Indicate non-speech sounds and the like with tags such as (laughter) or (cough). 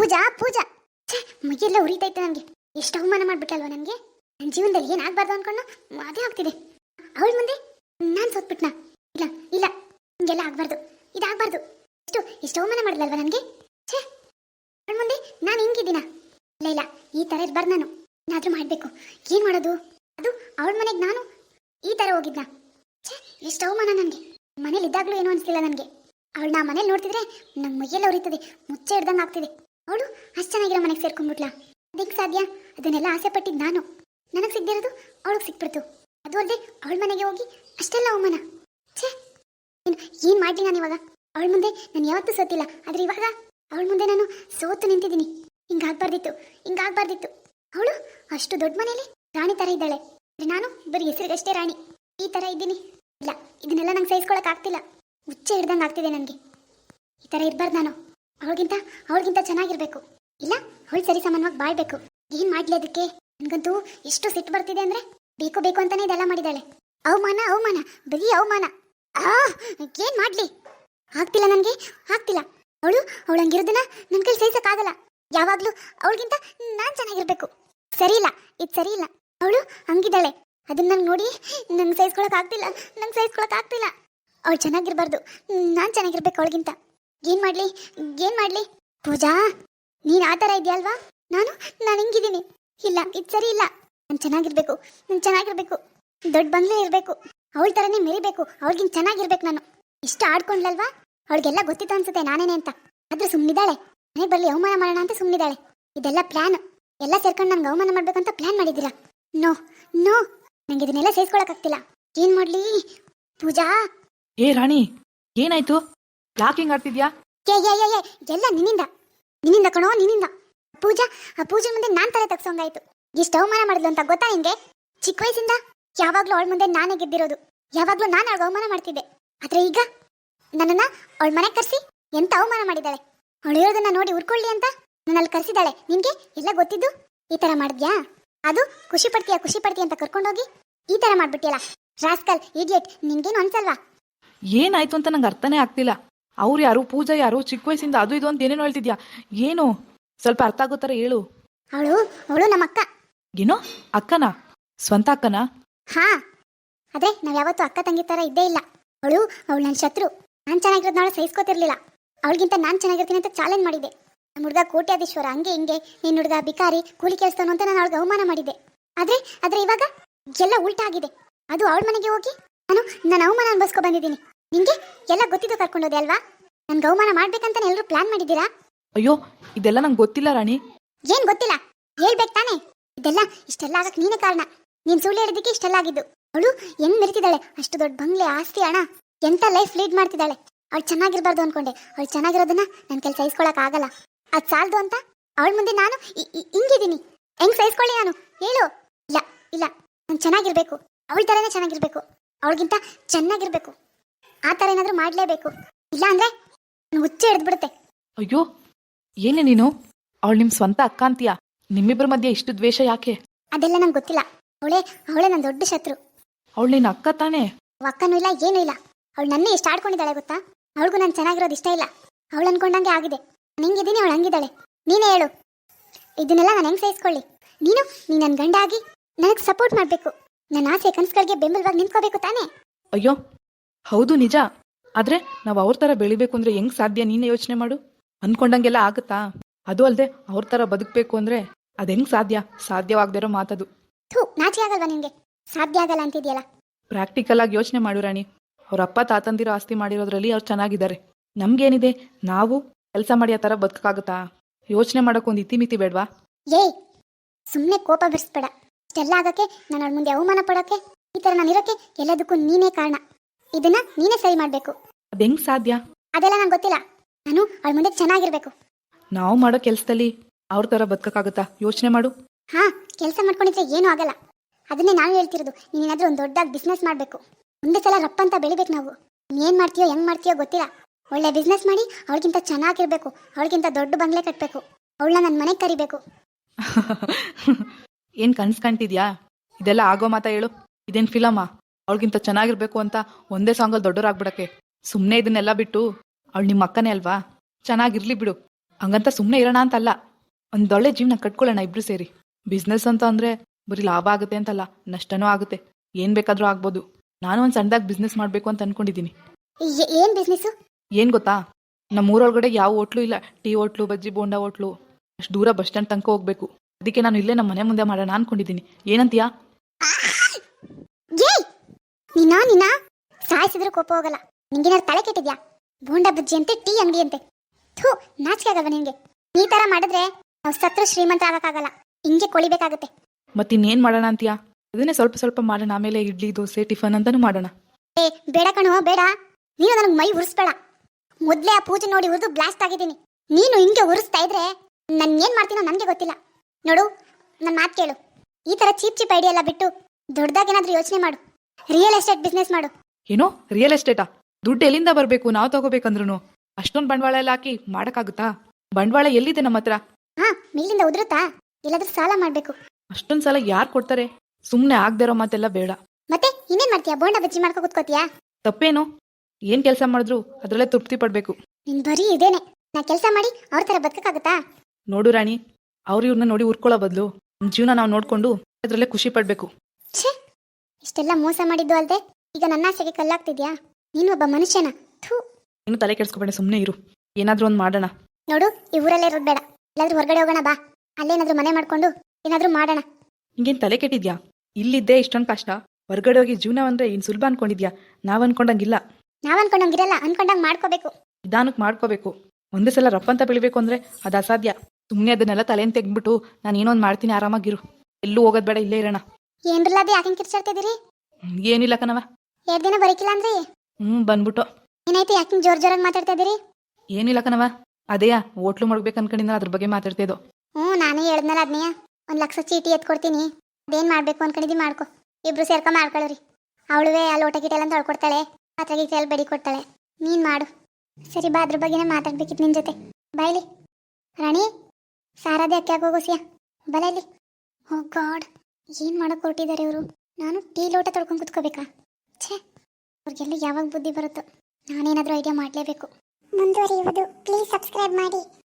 ಪೂಜಾ ಪೂಜಾ. ಛೇ ಮೈಯೆಲ್ಲ ಉರಿತೈತೆ ನನಗೆ ಎಷ್ಟು ಅವಮಾನ ಮಾಡ್ಬಿಟ್ಟಲ್ವ ನನಗೆ? ನನ್ನ ಜೀವನದಲ್ಲಿ ಏನಾಗಬಾರ್ದು ಅನ್ಕೊಂಡು ಅದೇ ಆಗ್ತಿದೆ. ಅವಳ ಮುಂದೆ ನಾನು ಸೋತ್ಬಿಟ್ನಾ? ಇಲ್ಲ ಇಲ್ಲ, ಹಿಂಗೆಲ್ಲ ಆಗಬಾರ್ದು. ಇದಾಗಬಾರ್ದು. ಎಷ್ಟು ಎಷ್ಟು ಅವಮಾನ ಮಾಡಿದ್ಲಲ್ವ ನನಗೆ? ಛೇ ಅವಳ ಮುಂದೆ ನಾನು ಹಿಂಗಿದ್ದೀನ? ಇಲ್ಲ ಇಲ್ಲ, ಈ ಥರ ಇರಬಾರ್ದು ನಾನು. ಏನಾದರೂ ಮಾಡಬೇಕು. ಏನು ಮಾಡೋದು? ಅದು ಅವಳ ಮನೆಗೆ ನಾನು ಈ ಥರ ಹೋಗಿದ್ನ? ಛೇ, ಎಷ್ಟು ಅವಮಾನ ನನಗೆ. ಮನೇಲಿ ಇದ್ದಾಗಲೂ ಏನೂ ಅನಿಸ್ತಿಲ್ಲ ನನಗೆ. ಅವಳು ನಾ ಮನೇಲಿ ನೋಡ್ತಿದ್ರೆ ನಮ್ಮ ಮೈಯೆಲ್ಲ ಉರಿತದೆ, ಮುಚ್ಚೆ ಹಿಡ್ದಂಗೆ ಆಗ್ತಿದೆ. ಅವಳು ಅಷ್ಟು ಚೆನ್ನಾಗಿರೋ ಮನೆಗೆ ಸೇರ್ಕೊಂಡ್ಬಿಟ್ಲ. ಅದಕ್ಕೆ ಸಾಧ್ಯ? ಅದನ್ನೆಲ್ಲ ಆಸೆ ಪಟ್ಟಿದ್ದು ನಾನು. ನನಗೆ ಸಿಗ್ದಿರೋದು ಅವಳಿಗೆ ಸಿಕ್ಬಿಡ್ತು ಅದು ಅಲ್ಲದೆ ಅವಳ ಮನೆಗೆ ಹೋಗಿ ಅಷ್ಟೆಲ್ಲ ಅವಮಾನ. ಛೇ! ಏನು ಏನು ಮಾಡಲಿ ನಾನು ಇವಾಗ? ಅವಳ ಮುಂದೆ ನಾನು ಯಾವತ್ತೂ ಸೋತಿಲ್ಲ. ಆದರೆ ಇವಾಗ ಅವಳ ಮುಂದೆ ನಾನು ಸೋತು ನಿಂತಿದ್ದೀನಿ. ಹಿಂಗಾಗ್ಬಾರ್ದಿತ್ತು. ಹಿಂಗಾಗಬಾರ್ದಿತ್ತು. ಅವಳು ಅಷ್ಟು ದೊಡ್ಡ ಮನೇಲಿ ರಾಣಿ ಥರ ಇದ್ದಾಳೆ. ನಾನು ಬರೀ ಹೆಸರಿಗಷ್ಟೇ ರಾಣಿ. ಈ ಥರ ಇದ್ದೀನಿ. ಇಲ್ಲ, ಇದನ್ನೆಲ್ಲ ನಂಗೆ ಸಹಿಸ್ಕೊಳಕ್ ಆಗ್ತಿಲ್ಲ. ಹುಚ್ಚೆ ಹಿಡ್ದಂಗೆ ಆಗ್ತಿದೆ ನನಗೆ. ಈ ಥರ ಇರಬಾರ್ದು ನಾನು. ಅವಳಿಗಿಂತ ಅವಳಿಗಿಂತ ಚೆನ್ನಾಗಿರ್ಬೇಕು. ಇಲ್ಲ, ಅವಳು ಸರಿ ಸಮಾನವಾಗಿ ಬಾಳ್ಬೇಕು. ಏನು ಮಾಡ್ಲಿ ಅದಕ್ಕೆ? ನನಗಂತೂ ಎಷ್ಟು ಸಿಟ್ಟು ಬರ್ತಿದೆ ಅಂದ್ರೆ ಬೇಕು ಬೇಕು ಅಂತಾನೆ ಇದೆಲ್ಲ ಮಾಡಿದಾಳೆ ಅವಮಾನ ಅವಮಾನ, ಬರೀ ಅವಮಾನ. ಆ, ಏನ್ ಮಾಡ್ಲಿ? ಆಗ್ತಿಲ್ಲ ನನಗೆ, ಆಗ್ತಿಲ್ಲ. ಅವಳು ಅವಳು ಹಂಗಿರೋದನ್ನ ನನ್ನ ಕೈ ಸಹಿಸಕ್ಕಾಗಲ್ಲ. ಯಾವಾಗ್ಲೂ ಅವಳಿಗಿಂತ ನಾನ್ ಚೆನ್ನಾಗಿರ್ಬೇಕು. ಸರಿ ಇಲ್ಲ, ಇದು ಸರಿ ಇಲ್ಲ. ಅವಳು ಹಂಗಿದ್ದಾಳೆ. ಅದನ್ನ ನಂಗೆ ನೋಡಿ ನಂಗೆ ಸಹಿಸ್ಕೊಳಕ್ ಆಗ್ತಿಲ್ಲ, ನಂಗೆ ಸಹಿಸ್ಕೊಳಕ್ ಆಗ್ತಿಲ್ಲ. ಅವಳು ಚೆನ್ನಾಗಿರ್ಬಾರ್ದು. ನಾನ್ ಚೆನ್ನಾಗಿರ್ಬೇಕು ಅವಳಿಗಿಂತ. ಏನ್ ಮಾಡ್ಲಿ? ಏನ್ ಮಾಡ್ಲಿ? ಪೂಜಾ, ನೀನ್ ಆ ಥರ ಇದೆಯಲ್ವಾ? ನಾನು ನಾನು ಹಿಂಗಿದ್ದೀನಿ? ಇಲ್ಲ, ಇದು ಸರಿ ಇಲ್ಲ. ನಾನು ಚೆನ್ನಾಗಿರ್ಬೇಕು ನಾನು ಚೆನ್ನಾಗಿರ್ಬೇಕು. ದೊಡ್ಡ ಬಂಗ್ಲೆ ಇರಬೇಕು. ಅವಳ ಥರನೇ ಮೆರಿಬೇಕು ಅವಳಿಗಿನ್ ಚೆನ್ನಾಗಿರ್ಬೇಕು ನಾನು. ಇಷ್ಟ ಆಡ್ಕೊಂಡ್ಲಲ್ವಾ? ಅವಳಿಗೆಲ್ಲ ಗೊತ್ತಿತ್ತು ಅನ್ಸುತ್ತೆ ನಾನೇನೆ ಅಂತ. ಆದ್ರೆ ಸುಮ್ಮನಿದ್ದಾಳೆ ಮನೆಗೆ ಬರ್ಲಿ, ಅವಮಾನ ಮಾಡೋಣ ಅಂತ ಸುಮ್ಮನಿದ್ದಾಳೆ ಇದೆಲ್ಲ ಪ್ಲಾನ್. ಎಲ್ಲ ಸೇರ್ಕೊಂಡು ನಂಗೆ ಅವಮಾನ ಮಾಡ್ಬೇಕಂತ ಪ್ಲಾನ್ ಮಾಡಿದ್ದೀರಾ. No no. ನಂಗೆ ಇದನ್ನೆಲ್ಲ ಸೇರಿಸ್ಕೊಳಕ್ಕಾಗ್ತಿಲ್ಲ ಏನ್ ಮಾಡ್ಲಿ? ಪೂಜಾ? ಏ ರಾಣಿ, ಏನಾಯ್ತು? ಯಾಕೆ ಹಿಂಗ್ ಆಡ್ತಿದ್ಯಾ? ಏ ಏ ಏ ಏ ಎಲ್ಲ ನಿನ್ನಿಂದ. ನಿನ್ನಿಂದ ಕಣೋ ನಿನ್ನಿಂದ. ಪೂಜಾ ಆ ಪೂಜೆ ಮುಂದೆ ನಾನ್ ತಲೆ ತಗ್ಸೋಂಗಾಯ್ತು ಇಷ್ಟು ಅವಮಾನ ಮಾಡಿದ್ಲು ಅಂತ ಗೊತ್ತಾ ನಿಂಗೆ? ಚಿಕ್ಕ ವಯಸ್ಸಿಂದ ಯಾವಾಗ್ಲೂ ಅವಳ ಮುಂದೆ ನಾನೇ ಗೆದ್ದಿರೋದು. ಯಾವಾಗ್ಲೂ ನಾನು ಅವಳಿಗೆ ಅವಮಾನ ಮಾಡ್ತಿದ್ದೆ. ಆದ್ರೆ ಈಗ ನನ್ನನ್ನ ಅವಳ ಮನೆ ಕರ್ಸಿ ಎಂತ ಅವಮಾನ ಮಾಡಿದ್ದಾಳೆ? ಅವಳು ಹೇಳೋದನ್ನ ನೋಡಿ ಉರ್ಕೊಳ್ಳಿ ಅಂತ ನನ್ನಲ್ಲಿ ಕರ್ಸಿದ್ದಾಳೆ. ನಿನ್ಗೆ ಎಲ್ಲ ಗೊತ್ತಿದ್ದು? ಈ ತರ ಮಾಡಿದ್ಯಾ? ಅದು ಖುಷಿ ಪಡ್ತೀಯ ಖುಷಿ ಪಡ್ತೀಯ ಅಂತ ಕರ್ಕೊಂಡೋಗಿ ಈ ತರ ಮಾಡ್ಬಿಟ್ಟಿಯಲ್ಲ ರಾಸ್ಕಲ್ ಇಡಿಯಟ್ ನಿನ್ಗೇನು ಅನ್ಸಲ್ವಾ? ಏನಾಯ್ತು ಅಂತ ನಂಗೆ ಅರ್ಥನೇ ಆಗ್ತಿಲ್ಲ. ಅವ್ರು ಯಾರು ಪೂಜಾ ಯಾರು ಚಿಕ್ಕ ವಯಸ್ಸಿಂದ ಅದು ಇದು ಅಂತ ಏನೇನು ಹೇಳ್ತಿದ್ಯಾ? ಏನು? ಸ್ವಲ್ಪ ಅರ್ಥ ಆಗೋ ಥರ ಹೇಳು. ಅವಳು ಅವಳು ನಮ್ಮ ಅಕ್ಕ. ಏನೋ? ಅಕ್ಕನ? ಸ್ವಂತ ಅಕ್ಕನ? ಹಾ. ಅದೇ ನಾವ್ ಯಾವತ್ತೂ ಅಕ್ಕ ತಂಗಿ ತರ ಇದ್ದೇ ಇಲ್ಲ. ಅವಳು ಅವಳು ನನ್ನ ಶತ್ರು. ನಾನ್ ಚೆನ್ನಾಗಿರೋದ್ ನಾಳೆ ಸಹಿಸ್ಕೋತಿರ್ಲಿಲ್ಲ. ಅವಳಿಗಿಂತ ನಾನ್ ಚೆನ್ನಾಗಿರ್ತೀನಿ ಅಂತ ಚಾಲೆಂಜ್ ಮಾಡಿದ್ದೆ. ನಮ್ಮ ಹುಡುಗ ಕೋಟ್ಯಾಧೀಶ್ವರ ಹಂಗೆ ಹಿಂಗೆ ನಿನ್ನ ಹುಡುಗ ಬಿಕಾರಿ ಕೂಲಿ ಕೆಲಸದವನು ಅಂತ ನಾನು ಅವಳಿಗೆ ಅವಮಾನ ಮಾಡಿದ್ದೆ. ಆದ್ರೆ ಆದ್ರೆ ಇವಾಗ ಎಲ್ಲ ಉಲ್ಟಾ ಆಗಿದೆ. ಅದು ಅವಳ ಮನೆಗೆ ಹೋಗಿ ನಾನು ನನ್ನ ಅವಮಾನ ಅನ್ಭವಿಸ್ಕೊ ಬಂದಿದ್ದೀನಿ. ನಿಂಗೆ? ಎಲ್ಲ ಗೊತ್ತಿದ್ದು ಕರ್ಕೊಂಡೋದೆ ಅಲ್ವಾ? ನನ್ಗೆ ಅವಮಾನ ಮಾಡ್ಬೇಕಂತಾನೆ ಎಲ್ಲರೂ ಪ್ಲಾನ್ ಮಾಡಿದ್ದೀರಾ? ಅಯ್ಯೋ ಇದೆಲ್ಲ ನಂಗೆ ಗೊತ್ತಿಲ್ಲ ರಾಣಿ. ಏನ್ ಗೊತ್ತಿಲ್ಲ? ಹೇಳ್ಬೇಕು ತಾನೆ. ಇದೆಲ್ಲ ಇಷ್ಟೆಲ್ಲ ಆಗಕ್ ನೀನೇ ಕಾರಣ. ನೀನ್ ಸುಳ್ಳು ಹೇಳಿದ್ದಕ್ಕೆ ಇಷ್ಟೆಲ್ಲ ಆಗಿದ್ದು. ಅವಳು ಹೆಂಗ್ ಮೆರಿತಿದ್ದಾಳೆ. ಅಷ್ಟು ದೊಡ್ಡ ಬಂಗ್ಲೆ ಆಸ್ತಿ ಅಣ್ಣ ಎಂತ ಲೈಫ್ ಲೀಡ್ ಮಾಡ್ತಿದ್ದಾಳೆ. ಅವಳು ಚೆನ್ನಾಗಿರ್ಬಾರ್ದು ಅನ್ಕೊಂಡೆ. ಅವಳು ಚೆನ್ನಾಗಿರೋದನ್ನ ನನ್ ಕೆಲ್ ಸಹಿಸ್ಕೊಳಕ್ ಆಗಲ್ಲ. ಅದ್ ಸಾಲದು ಅಂತ? ಅವಳ ಮುಂದೆ ನಾನು ಹಿಂಗಿದ್ದೀನಿ. ಹೆಂಗ್ ಸಹಿಸ್ಕೊಳ್ಳಿ ನಾನು ಹೇಳು. ಇಲ್ಲ ಇಲ್ಲ. ನಾನು ಚೆನ್ನಾಗಿರ್ಬೇಕು. ಅವಳ ತರನೇ ಚೆನ್ನಾಗಿರ್ಬೇಕು. ಅವಳಿಗಿಂತ ಚೆನ್ನಾಗಿರ್ಬೇಕು. ಆ ಥರ ಏನಾದರೂ ಮಾಡ್ಲೇಬೇಕು. ಇಲ್ಲ ಅಂದ್ರೆ ಹುಚ್ಚೆ ಹಿಡ್ದ್ಬಿಡುತ್ತೆ. ಅಯ್ಯೋ ಏನೇ ನೀನು? ಅವಳು ನಿಮ್ಮ ಸ್ವಂತ ಅಕ್ಕ ಅಂತೀಯ? ನಿಮ್ಮಿಬ್ಬರ ಮಧ್ಯೆ ಇಷ್ಟು ದ್ವೇಷ ಯಾಕೆ? ಅದೆಲ್ಲ ನಂಗೆ ಗೊತ್ತಿಲ್ಲ. ಅವಳೇ ಅವಳೇ ನನ್ನ ದೊಡ್ಡ ಶತ್ರು. ಅವಳು ನಿನ್ನ ಅಕ್ಕ ತಾನೇ? ಅಕ್ಕನೂ ಇಲ್ಲ ಏನೂ ಇಲ್ಲ. ಅವಳು ನನ್ನೇ ಇಷ್ಟ ಆಡ್ಕೊಂಡಿದ್ದಾಳೆ ಗೊತ್ತಾ? ಅವಳಿಗೂ ನಾನು ಚೆನ್ನಾಗಿರೋದು ಇಷ್ಟ ಇಲ್ಲ. ಅವಳು ಅನ್ಕೊಂಡಂಗೆ ಆಗಿದೆ. ನಾನು ಹೆಂಗಿದ್ದೀನಿ ಅವಳು ಹಂಗಿದ್ದಾಳೆ. ನೀನೇ ಹೇಳು. ಇದನ್ನೆಲ್ಲ ನಾನು ಹೆಂಗೆ ಸಹಿಸ್ಕೊಳ್ಳಿ? ನೀನು ನೀ ನನ್ನ ಗಂಡ ಆಗಿ ನನಗೆ ಸಪೋರ್ಟ್ ಮಾಡಬೇಕು. ನನ್ನ ಆಸೆ ಕನಸುಗಳಿಗೆ ಬೆಂಬಲವಾಗಿ ನಿಂತ್ಕೋಬೇಕು ತಾನೇ? ಅಯ್ಯೋ ಹೌದು ನಿಜ. ಆದ್ರೆ ನಾವು ಅವ್ರ ತರ ಬೆಳಿಬೇಕು ಅಂದ್ರೆ ಹೆಂಗ್ ಸಾಧ್ಯ? ನೀನೇ ಯೋಚನೆ ಮಾಡು. ಅನ್ಕೊಂಡಂಗೆಲ್ಲ ಆಗುತ್ತಾ? ಅದು ಅಲ್ಲದೆ ಅವ್ರ ತರ ಬದುಕ್ಬೇಕು ಅಂದ್ರೆ ಅದ್ ಹೆಂಗ್ ಸಾಧ್ಯ? ಸಾಧ್ಯವಾಗದಿರೋ ಮಾತದು. ಥೂ ನಾಚಿ ಆಗಲ್ವಾ ನಿನಗೆ ಸಾಧ್ಯ ಆಗಲ್ಲ ಅಂತಿದ್ಯಲ್ಲ? ಪ್ರಾಕ್ಟಿಕಲ್ ಆಗಿ ಯೋಚನೆ ಮಾಡು ರಾಣಿ. ಅವ್ರ ಅಪ್ಪ ತಾತಂದಿರೋ ಆಸ್ತಿ ಮಾಡಿರೋದ್ರಲ್ಲಿ ಅವ್ರು ಚೆನ್ನಾಗಿದ್ದಾರೆ. ನಮ್ಗೇನಿದೆ? ನಾವು ಕೆಲಸ ಮಾಡಿ ಆ ತರ ಬದುಕಾಗುತ್ತಾ ಯೋಚನೆ ಮಾಡೋಕ್ಕೊಂದು ಒಂದು ಇತಿಮಿತಿ ಬೇಡ್ವಾ? ಏ ಸುಮ್ಮನೆ ಕೋಪ ಬಿಡಿಸ್ಬೇಡ ಇಷ್ಟೆಲ್ಲ ಆಗಕ್ಕೆ ನಾನು ಅವ್ರ ಮುಂದೆ ಅವಮಾನ ಪಡೋಕೆ ಈ ತರ ನಾನು ಎಲ್ಲದಕ್ಕೂ ನೀನೇ ಕಾರಣ. ಇದನ್ನ ನೀನೇ ಸರಿ ಮಾಡಬೇಕು. ಅದೆಂಗ್ ಸಾಧ್ಯ? ಅದೆಲ್ಲ ನಂಗೆ ಗೊತ್ತಿಲ್ಲ. ನಾನು ಅವಳ ಮುಂದೆ ಚೆನ್ನಾಗಿರ್ಬೇಕು. ನಾವು ಮಾಡೋ ಕೆಲಸದಲ್ಲಿ ಅವ್ರ ತರ ಬದುಕಕ್ಕಾಗುತ್ತಾ? ಯೋಚನೆ ಮಾಡು. ಹಾ ಕೆಲಸ ಮಾಡ್ಕೊಂಡಿದ್ರೆ ಏನೂ ಆಗಲ್ಲ. ಅದನ್ನೇ ನಾನು ಹೇಳ್ತಿರೋದು. ನೀನೇನಾದ್ರೂ ಒಂದು ದೊಡ್ಡ ಬಿಸ್ನೆಸ್ ಮಾಡಬೇಕು. ಒಂದೇ ಸಲ ರಪ್ಪ ಅಂತ ಬೆಳಿಬೇಕು ನಾವು. ನೀನ್ ಏನ್ ಮಾಡ್ತೀಯೋ ಹೆಂಗ್ ಮಾಡ್ತೀಯೋ ಗೊತ್ತಿಲ್ಲ. ಒಳ್ಳೆ ಬಿಸ್ನೆಸ್ ಮಾಡಿ ಅವಳಿಗಿಂತ ಚೆನ್ನಾಗಿರ್ಬೇಕು. ಅವಳಿಗಿಂತ ದೊಡ್ಡ ಬಂಗ್ಲೆ ಕಟ್ಟಬೇಕು ಅವಳನ್ನ ನನ್ನ ಮನೆಗೆ ಕರಿಬೇಕು. (laughs) ಏನ್ ಕನ್ಸ್ಕಂಟಿದ್ಯಾ ಇದೆಲ್ಲ ಆಗೋ ಮಾತಾ ಹೇಳು. ಇದೇನ್ ಫಿಲಮಾ ಅವಳಿಗಿಂತ ಚೆನ್ನಾಗಿರ್ಬೇಕು ಅಂತ ಒಂದೇ ಸಾಂಗಲ್ಲಿ ದೊಡ್ಡೋರಾಗ್ಬಿಡಕ್ಕೆ ಸುಮ್ಮನೆ ಇದನ್ನೆಲ್ಲ ಬಿಟ್ಟು ಅವಳು ನಿಮ್ಮ ಅಕ್ಕನೇ ಅಲ್ವಾ? ಚೆನ್ನಾಗಿರ್ಲಿ ಬಿಡು. ಹಂಗಂತ ಸುಮ್ಮನೆ ಇರೋಣ ಅಂತಲ್ಲ. ಒಂದೊಳ್ಳೆ ಜೀವನ ಕಟ್ಕೊಳ್ಳೋಣ ಇಬ್ರು ಸೇರಿ. ಬಿಸ್ನೆಸ್ ಅಂತ ಅಂದ್ರೆ ಬರೀ ಲಾಭ ಆಗುತ್ತೆ ಅಂತಲ್ಲ ನಷ್ಟನೂ ಆಗುತ್ತೆ. ಏನ್ ಬೇಕಾದ್ರೂ ಆಗ್ಬೋದು. ನಾನು ಒಂದ್ ಸಣ್ಣದಾಗ ಬಿಸ್ನೆಸ್ ಮಾಡಬೇಕು ಅಂತ ಅನ್ಕೊಂಡಿದ್ದೀನಿ ಏ- ಏನ್ ಬಿಸ್ನೆಸ್ಸು ಏನ್ ಗೊತ್ತಾ? ನಮ್ಮ ಊರೊಳಗಡೆ ಯಾವ ಹೋಟ್ಲು ಇಲ್ಲ. Tea hotel bajji bonda hotel. ಅಷ್ಟು ದೂರ ಬಸ್ ಸ್ಟ್ಯಾಂಡ್ ತನಕ ಹೋಗ್ಬೇಕು. ಅದಕ್ಕೆ ನಾನು ಇಲ್ಲೇ ನಮ್ಮ ಮನೆ ಮುಂದೆ ಮಾಡೋಣ ಅನ್ಕೊಂಡಿದ್ದೀನಿ ಏನಂತೀಯಾ? ನಿನ್ನ ನೀನಾ? ಸಾಯಿಸಿದ್ರು ಕೋಪ ಹೋಗಲ್ಲ. ನಿಂಗೇನಾದ್ರು ತಲೆ ಕೆಟ್ಟಿದ್ಯಾ? ಬೋಂಡಾ ಬಜ್ಜಿ ಅಂತೆ ಟೀ ಅಂಗಡಿ ಅಂತೆ ಥೂ ನಾಚಿಕೆ ಆಗಲ್ವಾ ನಿನ್ಗೆ ಈ ತರ ಮಾಡಿದ್ರೆ ನಾವು ಸತ್ರ ಶ್ರೀಮಂತ ಆಗಕ್ಕಾಗಲ್ಲ. ಹಿಂಗೆ ಕೊಳಿಬೇಕಾಗುತ್ತೆ. ಮತ್ತಿನ್ನೇನ್ ಮಾಡೋಣ ಅಂತೀಯಾ? ಅದನ್ನೇ ಸ್ವಲ್ಪ ಸ್ವಲ್ಪ ಮಾಡೋಣ ಆಮೇಲೆ ಇಡ್ಲಿ ದೋಸೆ ಟಿಫನ್ ಅಂತಾನು ಮಾಡೋಣ. ಏ ಬೇಡ ಕಣೋ ಬೇಡ. ನೀನು ನನಗೆ ಮೈ ಉರಿಸ್ಬೇಡ. ಮೊದ್ಲೇ ಆ ಪೂಜೆ ನೋಡಿ ಉರಿದು ಬ್ಲಾಸ್ಟ್ ಆಗಿದ್ದೀನಿ. ನೀನು ಹಿಂಗೆ ಉರಿಸ್ತಾ ಇದ್ರೆ ನನ್ ಏನ್ ಮಾಡ್ತೀನೋ ನನಗೆ ಗೊತ್ತಿಲ್ಲ. ನೋಡು ನನ್ನ ಮಾತು ಕೇಳು. ಈ ತರ ಚೀಪ್ ಚೀಪ್ ಐಡಿಯಾ ಎಲ್ಲ ಬಿಟ್ಟು ದೊಡ್ಡದಾಗೇನಾದ್ರೂ ಯೋಚನೆ ಮಾಡು. ರಿಯಲ್ ಎಸ್ಟೇಟ್ ಬಿಸ್ನೆಸ್ ಮಾಡು. ಏನೋ ರಿಯಲ್ ಎಸ್ಟೇಟಾ ದುಡ್ಡು ಎಲ್ಲಿಂದ ಬರಬೇಕು ನಾವು ತಗೋಬೇಕಂದ್ರೂ ಅಷ್ಟೊಂದು ಬಂಡವಾಳ ಎಲ್ಲ ಹಾಕಿ ಮಾಡಕ್ಕಾಗುತ್ತಾ? ಬಂಡವಾಳ ಎಲ್ಲಿದೆ ನಮ್ಮ ಹತ್ರ? ಹಾ ಮಿಲ್ಲಿಂದ ಉದುರುತ್ತಾ? ಇಲ್ಲಾದ್ರೂ ಸಾಲ ಮಾಡ್ಬೇಕು. ಅಷ್ಟೊಂದ್ ಸಲ ಯಾರು ಕೊಡ್ತಾರೆ? ಸುಮ್ಮನೆ ಆಗದೆ ಇರೋ ಮಾತೆಲ್ಲ ಬೇಡ. ಮತ್ತೆ ಇನ್ನೇನ್ ಮಾಡ್ತೀಯಾ? ಬೋಂಡ ಬಜ್ಜಿ ಮಾಡ್ಕೊ ಕುತ್ಕೋತೀಯಾ? ತಪ್ಪೇನು? ಏನ್ ಕೆಲಸ ಮಾಡಿದ್ರು ಅದರಲ್ಲೇ ತೃಪ್ತಿ ಪಡ್ಬೇಕು. ನಿನ್ ಬರೀ ಇದೇನೆ. ನಾ ಕೆಲಸ ಮಾಡಿ ಅವ್ರ ತರ ಬದುಕಕ್ಕಾಗುತ್ತಾ? ನೋಡು ರಾಣಿ ಅವ್ರ ಇವ್ರನ್ನ ನೋಡಿ ಉರ್ಕೊಳ್ಳೋ ಬದ್ಲು. ಜೀವನ ನಾವು ನೋಡ್ಕೊಂಡು ಅದರಲ್ಲೇ ಖುಷಿ ಪಡ್ಬೇಕು. ಛೇ ಇಷ್ಟೆಲ್ಲ ಮೋಸ ಮಾಡಿದ್ದು ಅಲ್ದೆ ಈಗ ನನ್ನ ಆಸೆಗೆ ಕಲ್ಲಾಗ್ತಿದ್ಯಾ? ನೀನು ಒಬ್ಬ ಮನುಷ್ಯನ? ಥೂ. ನೀನು ತಲೆ ಕೆಡ್ಸ್ಕೊಬೇಡ ಸುಮ್ಮನೆ ಇರು. ಏನಾದ್ರೂ ಒಂದು ಮಾಡೋಣ. ನೋಡು ಈ ಊರಲ್ಲೇ ಇರೋದು ಬೇಡ. ಎಲ್ಲಾದ್ರೂ ಹೊರಗಡೆ ಹೋಗೋಣ ಬಾ. ಅಲ್ಲೇನಾದ್ರೂ ಮನೆ ಮಾಡ್ಕೊಂಡು ಏನಾದ್ರೂ ಮಾಡೋಣ. ಹಿಂಗೇನ್ ತಲೆ ಕೆಟ್ಟಿದ್ಯಾ? ಇಲ್ಲಿದ್ದೇ ಇಷ್ಟೊಂದು ಕಷ್ಟ. ಹೊರಗಡೆ ಹೋಗಿ ಜೀವನ ಅಂದ್ರೆ ಏನು ಸುಲಭ ಅನ್ಕೊಂಡಿದ್ಯಾ? ನಾವ್ ಅನ್ಕೊಂಡಂಗಿಲ್ಲ ನಾವ್ ಅನ್ಕೊಂಡಂಗಿರಲ್ಲ ಅನ್ಕೊಂಡಂಗ್ ಮಾಡ್ಕೋಬೇಕು. ನಿಧಾನಕ್ ಮಾಡ್ಕೋಬೇಕು. ಒಂದೇ ಸಲ ರಪ್ಪಂತ ಬೆಳಿಬೇಕು ಅಂದ್ರೆ ಅದು ಅಸಾಧ್ಯ. ಸುಮ್ಮನೆ ಅದನ್ನೆಲ್ಲ ತಲೆಯನ್ನು ತೆಗ್ದ್ಬಿಟ್ಟು ನಾನು ಏನೋ ಒಂದು ಮಾಡ್ತೀನಿ ಆರಾಮಾಗಿರು. ಎಲ್ಲೂ ಹೋಗೋದ್ ಬೇಡ ಇಲ್ಲೇ ಇರೋಣ. ಏನ್ರಲ್ಲ ಯಾಕೆ ಕಿರ್ಚಾಡ್ತಿದ್ದೀರಿ? ಏನಿಲ್ಲ ಕಣವ ಎರಡ್ ದಿನ ಬರಕಿಲ್ಲ ಅಂದ್ರೆ? ಹ್ಞೂ ಬಂದ್ಬಿಟ್ಟು. ಏನಾಯ್ತು? ಯಾಕೆ ಜೋರ್ ಜೋರಾಗಿ ಮಾತಾಡ್ತಾ ಇದೀರಿ? ಏನಿಲ್ಲ ಕಣವ ಅದೇಯಾ ಹೋಟ್ಲು ಮಾಡ್ಬೇಕು ಅನ್ಕೊಂಡಿದ್ದ ಅದ್ರ ಬಗ್ಗೆ ಮಾತಾಡ್ತಿದ್ದೋ. ಹ್ಞೂ ನಾನೇ ಹೇಳ್ದ್ನಲ್ಲ ಅದ್ನೇಯ ಒಂದ್ ಲಕ್ಷ ಚೀಟಿ ಎತ್ಕೊಡ್ತೀನಿ. ಅದೇನ್ ಮಾಡ್ಬೇಕು ಅನ್ಕೊಂಡಿದ್ದಿ ಮಾಡ್ಕೊ. ಇಬ್ರು ಸೇರ್ಕೊ ಮಾಡ್ಕೊಳ್ರಿ. ಅವಳುವೆ ಅಲ್ಲಿ ಓಟ ಗಿಟ ಎಲ್ಲ ತೊಳ್ಕೊಡ್ತಾಳೆ. ಪಾತ್ರೆ ಗೀತ್ರೆ ಎಲ್ಲ ಬಡಿ ಕೊಡ್ತಾಳೆ. ನೀನ್ ಮಾಡು. ಸರಿ ಬಾ ಅದ್ರ ಬಗ್ಗೆನೇ ಮಾತಾಡ್ಬೇಕಿತ್ತು ನಿನ್ ಜೊತೆ. ಬಾಯ್ಲಿ ರಾಣಿ ಸಾರಾದೆ ಅಕ್ಕೆ ಹೋಗೋಸಿಯ ಬಲಲ್ಲಿ ಓ ಗಾಡ್ ಏನ್ ಮಾಡಕ್ ಹೊರಟಿದ್ದಾರೆ ಇವರು? ನಾನು ಟೀ ಲೋಟ ತೊಳ್ಕೊಂಡು ಕುತ್ಕೋಬೇಕಾ? ಛೇ, ಅವ್ರಿಗೆಲ್ಲ ಯಾವಾಗ ಬುದ್ಧಿ ಬರುತ್ತೋ? ನಾನೇನಾದರೂ ಐಡಿಯಾ ಮಾಡಲೇಬೇಕು. ಮುಂದುವರಿಯುವುದು. ಪ್ಲೀಸ್ ಸಬ್ಸ್ಕ್ರೈಬ್ ಮಾಡಿ.